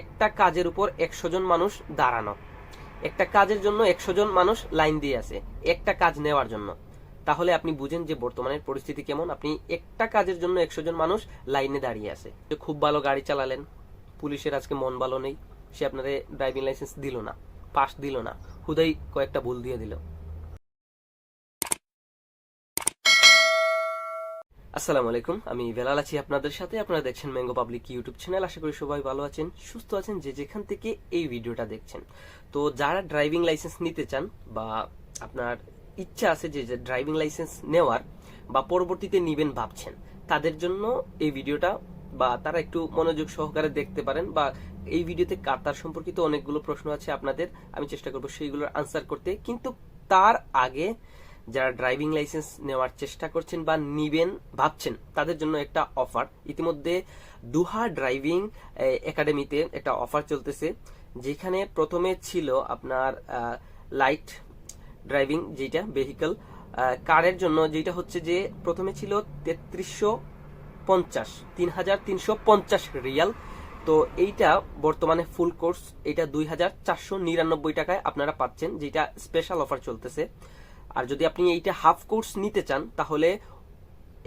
একটা কাজের উপর একশো জন মানুষ দাঁড়ানো। একটা কাজের জন্য একশো জন মানুষ লাইন দিয়ে আছে, একটা কাজ নেওয়ার জন্য। তাহলে আপনি বুঝেন যে বর্তমানের পরিস্থিতি কেমন। আপনি একটা কাজের জন্য একশো জন মানুষ লাইনে দাঁড়িয়ে আছে। খুব ভালো গাড়ি চালালেন, পুলিশের আজকে মন ভালো নেই, সে আপনাদের ড্রাইভিং লাইসেন্স দিল না পাস দিল না, হুদাই কয়েকটা ভুল দিয়ে দিল। আসসালামু আলাইকুম, আমি বেলাল আছি আপনাদের সাথে। আপনারা দেখছেন ম্যাঙ্গো পাবলিক ইউটিউব চ্যানেল আশা করি সবাই ভালো আছেন, সুস্থ আছেন, যে যেখান থেকে এই ভিডিওটা দেখছেন। তো যারা ড্রাইভিং লাইসেন্স নিতে চান বা আপনার ইচ্ছা আছে যে ড্রাইভিং লাইসেন্স নেওয়ার বা পরবর্তীতে নিবেন ভাবছেন, তাদের জন্য এই ভিডিওটা বা তারা একটু মনোযোগ সহকারে দেখতে পারেন বা এই ভিডিওতে কাতার সম্পর্কিত অনেকগুলো প্রশ্ন আছে আপনাদের, আমি চেষ্টা করব সেইগুলোর আনসার করতে। কিন্তু তার আগে যারা ড্রাইভিং লাইসেন্স নেওয়ার চেষ্টা করছেন বা নিবেন, ভাবছেন তাদের জন্য একটা অফার ইতিমধ্যে দুহা ড্রাইভিং একাডেমিতে একটা অফার চলতেছে, যেখানে প্রথমে ছিল আপনার লাইট ড্রাইভিং যেটা ভেহিকল কারের জন্য যেটা হচ্ছে যে প্রথমে ছিল তেত্রিশশো পঞ্চাশ তিন হাজার তিনশো পঞ্চাশ রিয়াল। তো এইটা বর্তমানে ফুল কোর্স এটা দুই হাজার চারশো নিরানব্বই টাকায় আপনারা পাচ্ছেন যেটা স্পেশাল অফার চলতেছে। আর যদি আপনি এইটা হাফ কোর্স নিতে চান, তাহলে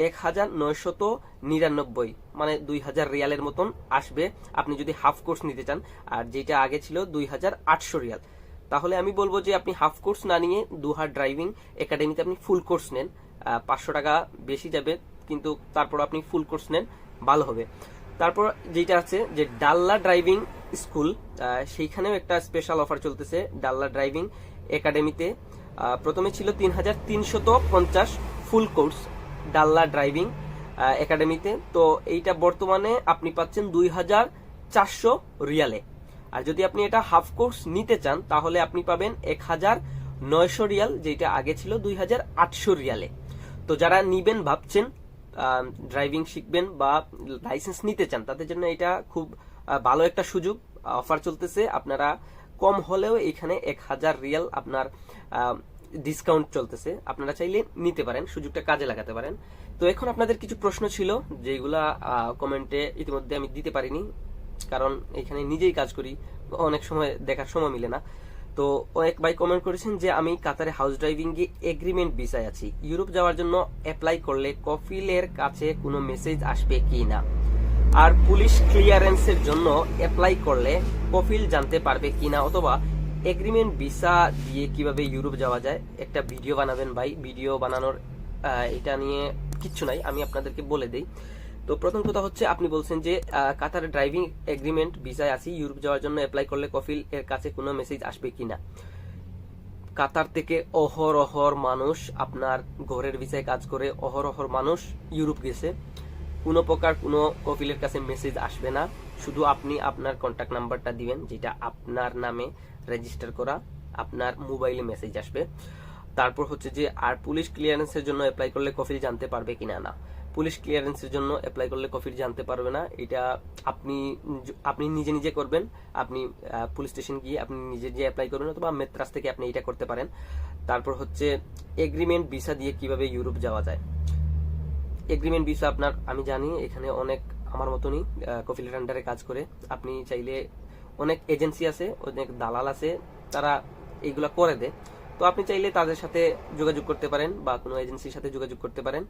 এক হাজার নয়শত নিরানব্বই মানে দুই হাজার রিয়ালের মতন আসবে। আপনি যদি হাফ কোর্স নিতে চান, আর যেটা আগে ছিল দুই হাজার আটশো রিয়াল। তাহলে আমি বলব যে আপনি হাফ কোর্স না নিয়ে দুহার ড্রাইভিং একাডেমিতে আপনি ফুল কোর্স নেন। পাঁচশো টাকা বেশি যাবে, কিন্তু তারপর আপনি ফুল কোর্স নেন, ভালো হবে। তারপর যেটা আছে যে ডাল্লা ড্রাইভিং স্কুল সেইখানেও একটা স্পেশাল অফার চলতেছে। ডাল্লা ড্রাইভিং একাডেমিতে প্রথমে ছিল তিন হাজার তিনশত পঞ্চাশ ফুল কোর্স ডাল্লা ড্রাইভিং একাডেমিতে। তো এইটা বর্তমানে আপনি পাচ্ছেন দুই হাজার চারশো রিয়ালে। আর যদি আপনি এটা হাফ কোর্স নিতে চান, তাহলে আপনি পাবেন এক হাজার নয়শো রিয়াল, যেটা আগে ছিল দুই হাজার আটশো রিয়ালে। তো যারা নিবেন, ভাবছেন ড্রাইভিং শিখবেন বা লাইসেন্স নিতে চান, তাদের জন্য এটা খুব ভালো একটা সুযোগ অফার চলতেছে। আপনারা কম হলেও এখানে এক হাজার রিয়াল আপনার ডিসকাউন্ট চলতেছে। আপনারা চাইলে নিতে পারেন, সুযোগটা কাজে লাগাতে পারেন। তো এখন আপনাদের কিছু প্রশ্ন ছিল, যেগুলা কমেন্টে ইতিমধ্যে আমি দিতে পারিনি, কারণ এখানে নিজেই কাজ করি, অনেক সময় দেখার সময় মিলে না। তো অনেক ভাই কমেন্ট করেছেন যে, আমি কাতারে হাউস ড্রাইভিং এ এগ্রিমেন্ট ভিসায় আছি। ইউরোপ যাওয়ার জন্য অ্যাপ্লাই করলে কফিলের কাছে কোনো মেসেজ আসবে কি না? আর পুলিশ ক্লিয়ারেন্সের জন্য অ্যাপ্লাই করলে কফিল জানতে পারবে কিনা অথবা এগ্রিমেন্ট ভিসা দিয়ে কীভাবে ইউরোপ যাওয়া যায়। একটা ভিডিও বানাবেন ভাই। ভিডিও বানানোর এটা নিয়ে কিচ্ছু নাই। আমি আপনাদেরকে বলে দেই। তো প্রথম কথা হচ্ছে, আপনি বলছেন যে কাতার ড্রাইভিং এগ্রিমেন্ট ভিসায় আছি, ইউরোপ যাওয়ার জন্য অ্যাপ্লাই করলে কফিল এর কাছে কোনো মেসেজ আসবে কিনা? কাতার থেকে অহরহর মানুষ আপনার ঘরের ভিসায় কাজ করে অহরহর মানুষ ইউরোপ গেছে। কোনো প্রকার কোনো কফিলের কাছে মেসেজ আসবে না। শুধু আপনি আপনার কন্ট্যাক্ট নাম্বারটা দিবেন, যেটা আপনার নামে রেজিস্টার করা আপনার মোবাইলে মেসেজ আসবে। তারপর হচ্ছে যে, আর পুলিশ ক্লিয়ারেন্সের জন্য অ্যাপ্লাই করলে কফিল জানতে পারবে কিনা না। পুলিশ ক্লিয়ারেন্সের জন্য অ্যাপ্লাই করলে কফিল জানতে পারবে না। এটা আপনি আপনি নিজে নিজে করবেন। আপনি পুলিশ স্টেশন গিয়ে আপনি নিজে যে অ্যাপ্লাই করবেন অথবা মেত্রাস থেকে আপনি এটা করতে পারেন। তারপর হচ্ছে এগ্রিমেন্ট ভিসা দিয়ে কীভাবে ইউরোপ যাওয়া যায়। এগ্রিমেন্ট বিষয় আপনার, আমি জানি, এখানে অনেক আমার মতনই কফিলের আন্ডারে কাজ করে। আপনি চাইলে অনেক এজেন্সি আছে, অনেক দালাল আছে, তারা এইগুলা করে দেয়। তো আপনি চাইলে তাদের সাথে যোগাযোগ করতে পারেন বা কোনো এজেন্সির সাথে যোগাযোগ করতে পারেন।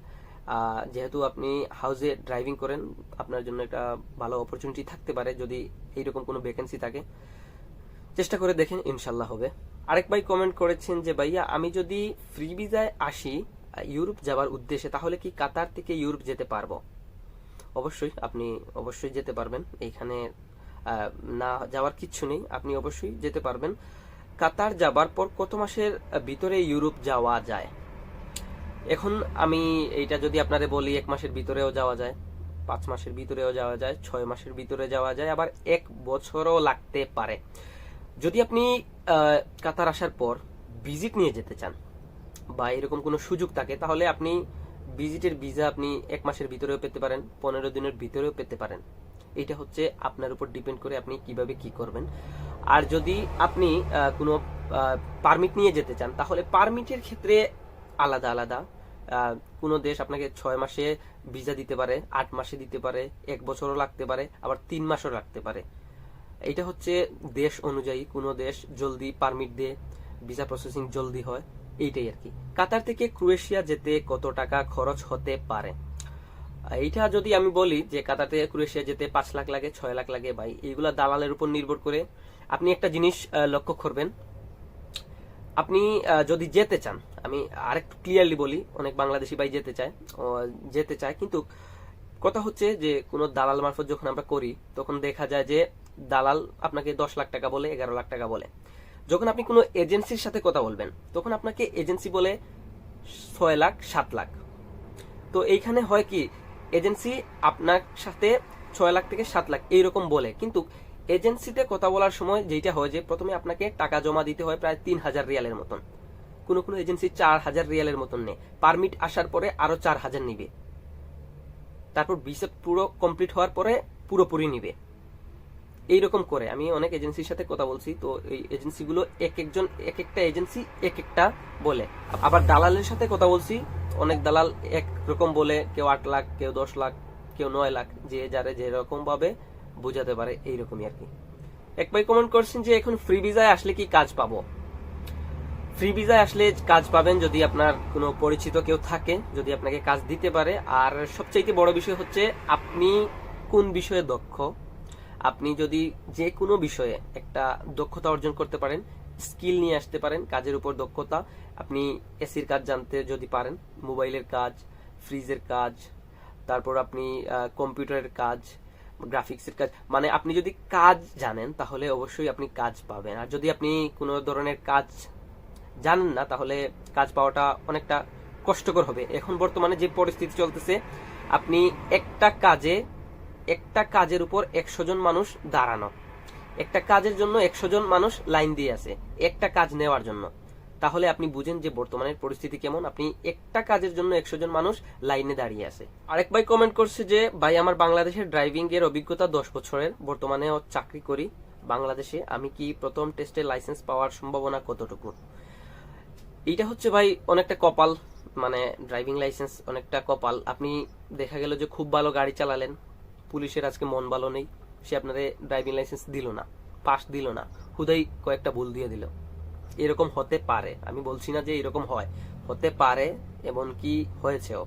যেহেতু আপনি হাউজে ড্রাইভিং করেন, আপনার জন্য একটা ভালো অপরচুনিটি থাকতে পারে যদি এইরকম কোনো ভ্যাকেন্সি থাকে। চেষ্টা করে দেখেন ইনশাল্লাহ হবে। আরেক ভাই কমেন্ট করেছেন যে, ভাইয়া, আমি যদি ফ্রি ভিসায় আসি ইউরোপ যাওয়ার উদ্দেশ্যে, তাহলে কি কাতার থেকে ইউরোপ যেতে পারব? অবশ্যই, আপনি অবশ্যই যেতে পারবেন। এইখানে না যাওয়ার কিচ্ছু নেই, আপনি অবশ্যই যেতে পারবেন। কাতার যাবার পর কত মাসের ভিতরে ইউরোপ যাওয়া যায়? এখন আমি এইটা যদি আপনারে বলি, এক মাসের ভিতরেও যাওয়া যায়, পাঁচ মাসের ভিতরেও যাওয়া যায়, ছয় মাসের ভিতরে যাওয়া যায়, আবার এক বছরও লাগতে পারে। যদি আপনি কাতার আসার পর ভিজিট নিয়ে যেতে চান বা এরকম কোনো সুযোগ থাকে, তাহলে আপনি ভিজিটের ভিসা আপনি এক মাসের ভিতরেও পেতে পারেন, পনেরো দিনের ভিতরেও পেতে পারেন। এটা হচ্ছে আপনার উপর ডিপেন্ড করে আপনি কীভাবে কি করবেন। আর যদি আপনি কোনো পারমিট নিয়ে যেতে চান, তাহলে পারমিটের ক্ষেত্রে আলাদা আলাদা। কোনো দেশ আপনাকে ছয় মাসে ভিসা দিতে পারে, আট মাসে দিতে পারে, এক বছরও লাগতে পারে, আবার তিন মাসও লাগতে পারে। এটা হচ্ছে দেশ অনুযায়ী, কোনো দেশ জলদি পারমিট দিয়ে ভিসা প্রসেসিং জলদি হয়। এইটাই আর কি। কাতার থেকে ক্রোয়েশিয়া যেতে কত টাকা খরচ হতে পারে? এইটা যদি আমি বলি যে কাতার থেকে ক্রোয়েশিয়া যেতে পাঁচ লাখ লাগে, ছয় লাখ লাগে, ভাই, এইগুলা দালালের উপর নির্ভর করে আপনি একটা জিনিস লক্ষ্য করবেন। আপনি যদি যেতে চান, আমি আরেকটু ক্লিয়ারলি বলি, অনেক বাংলাদেশি ভাই যেতে চায় যেতে চায়, কিন্তু কথা হচ্ছে যে কোনো দালাল মারফত যখন আমরা করি, তখন দেখা যায় যে দালাল আপনাকে দশ লাখ টাকা বলে, এগারো লাখ টাকা বলে। যখন আপনি কোনো এজেন্সির সাথে কথা বলবেন, তখন আপনাকে এজেন্সি বলে ছয় লাখ, সাত লাখ। তো এইখানে হয় কি, এজেন্সি আপনার সাথে ছয় লাখ থেকে সাত লাখ এইরকম বলে। কিন্তু এজেন্সিতে কথা বলার সময় যেটা হয় যে, প্রথমে আপনাকে টাকা জমা দিতে হয় প্রায় তিন হাজার রিয়ালের মতন। কোনো কোনো এজেন্সি চার হাজার রিয়ালের মতন নেয়। পারমিট আসার পরে আরও চার হাজার নিবে। তারপর ভিসা পুরো কমপ্লিট হওয়ার পরে পুরোপুরি নিবে। এইরকম করে। আমি অনেক এজেন্সির সাথে কথা বলছি, তো এই এজেন্সিগুলো এক একজন, এক একটা এজেন্সি এক একটা বলে। আবার দালালের সাথে কথা বলছি, অনেক দালাল এক রকম বলে, কেউ আট লাখ, কেউ দশ লাখ, কেউ নয় লাখ, যে যারে যেরকম ভাবে বোঝাতে পারে এইরকমই আর কি। এক ভাই কমেন্ট করছেন যে, এখন ফ্রি ভিসায় আসলে কি কাজ পাবো? ফ্রি ভিসায় আসলে কাজ পাবেন যদি আপনার কোনো পরিচিত কেউ থাকে, যদি আপনাকে কাজ দিতে পারে। আর সবচাইতে বড় বিষয় হচ্ছে, আপনি কোন বিষয়ে দক্ষ? আপনি যদি যে কোনো বিষয়ে একটা দক্ষতা অর্জন করতে পারেন, স্কিল নিয়ে আসতে পারেন, কাজের উপর দক্ষতা, আপনি এসির কাজ জানতে যদি পারেন, মোবাইলের কাজ, ফ্রিজের কাজ, তারপর আপনি কম্পিউটারের কাজ, গ্রাফিক্সের কাজ মানে আপনি যদি কাজ জানেন, তাহলে অবশ্যই আপনি কাজ পাবেন। আর যদি আপনি কোনো ধরনের কাজ জানেন না, তাহলে কাজ পাওয়াটা অনেকটা কষ্টকর হবে। এখন বর্তমানে যে পরিস্থিতি চলতেছে, আপনি একটা কাজে একটা কাজের উপর একশো জন মানুষ দাঁড়ানো। একটা কাজের জন্য একশো জন মানুষ লাইন দিয়ে আছে, একটা কাজ নেওয়ার জন্য। তাহলে আপনি বুঝেন যে বর্তমানের পরিস্থিতি কেমন। আপনি একটা কাজের জন্য একশো জন মানুষ লাইনে দাঁড়িয়ে আছে। আরেক ভাই কমেন্ট করছে যে, ভাই, আমার বাংলাদেশের ড্রাইভিং এর অভিজ্ঞতা দশ বছরের। বর্তমানে চাকরি করি। বাংলাদেশে আমি কি প্রথম টেস্টে লাইসেন্স পাওয়ার সম্ভাবনা কতটুকু? এইটা হচ্ছে ভাই, অনেকটা কপাল। মানে ড্রাইভিং লাইসেন্স অনেকটা কপাল। আপনি দেখা গেল যে খুব ভালো গাড়ি চালালেন। পুলিশের আজকে মন ভালো নেই, সে আপনাদের ড্রাইভিং লাইসেন্স দিল না পাস দিল না, হুদাই কয়েকটা ভুল দিয়ে দিল। এরকম হতে পারে, আমি বলছি না যে এরকম হয়, হতে পারে এবং কি হয়েছেও।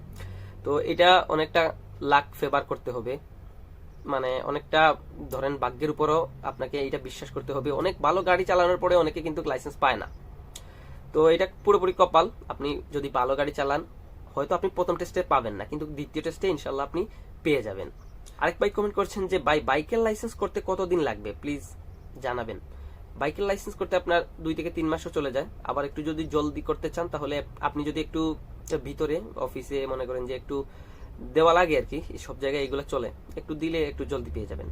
তো এটা অনেকটা লাক ফেভার করতে হবে মানে অনেকটা ধরেন ভাগ্যের উপরও আপনাকে এটা বিশ্বাস করতে হবে। অনেক ভালো গাড়ি চালানোর পরে অনেকে কিন্তু লাইসেন্স পায় না। তো এটা পুরোপুরি কপাল, আপনি যদি ভালো গাড়ি চালান, হয়তো আপনি প্রথম টেস্টে পাবেন না, কিন্তু দ্বিতীয় টেস্টে ইনশাল্লাহ আপনি পেয়ে যাবেন। আরেক ভাই কমেন্ট করছেন যে, ভাই, বাইকের লাইসেন্স করতে কতদিন লাগবে? প্লিজ জানাবেন। বাইকের লাইসেন্স করতে আপনার দুই থেকে তিন মাসও চলে যায়। আবার একটু যদি জলদি করতে চান, তাহলে আপনি যদি একটু ভিতরে অফিসে মনে করেন যে, একটু দেওয়া লাগে আর কি সব জায়গায় এগুলো চলে, একটু দিলে একটু জলদি পেয়ে যাবেন।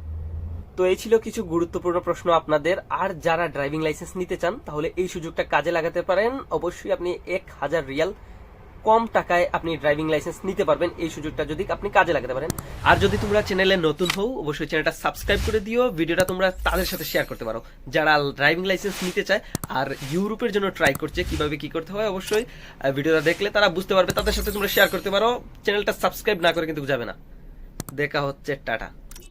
তো এই ছিল কিছু গুরুত্বপূর্ণ প্রশ্ন আপনাদের। আর যারা ড্রাইভিং লাইসেন্স নিতে চান, তাহলে এই সুযোগটা কাজে লাগাতে পারেন। অবশ্যই আপনি এক হাজার রিয়াল কম টাকায় আপনি ড্রাইভিং লাইসেন্স নিতে পারবেন। এই সুযোগটা যদি আপনি কাজে লাগাতে পারেন। আর যদি তোমরা চ্যানেলে নতুন হও, অবশ্যই চ্যানেলটা সাবস্ক্রাইব করে দিও, ভিডিওটা তোমরা তাদের সাথে শেয়ার করতে পারো। যারা ড্রাইভিং লাইসেন্স নিতে চায় আর ইউরোপের জন্য ট্রাই করছে, কীভাবে কি করতে হয়, অবশ্যই ভিডিওটা দেখলে তারা বুঝতে পারবে। তাদের সাথে তোমরা শেয়ার করতে পারো। চ্যানেলটা সাবস্ক্রাইব না করে কিন্তু যাবে না। দেখা হচ্ছে, টাটা।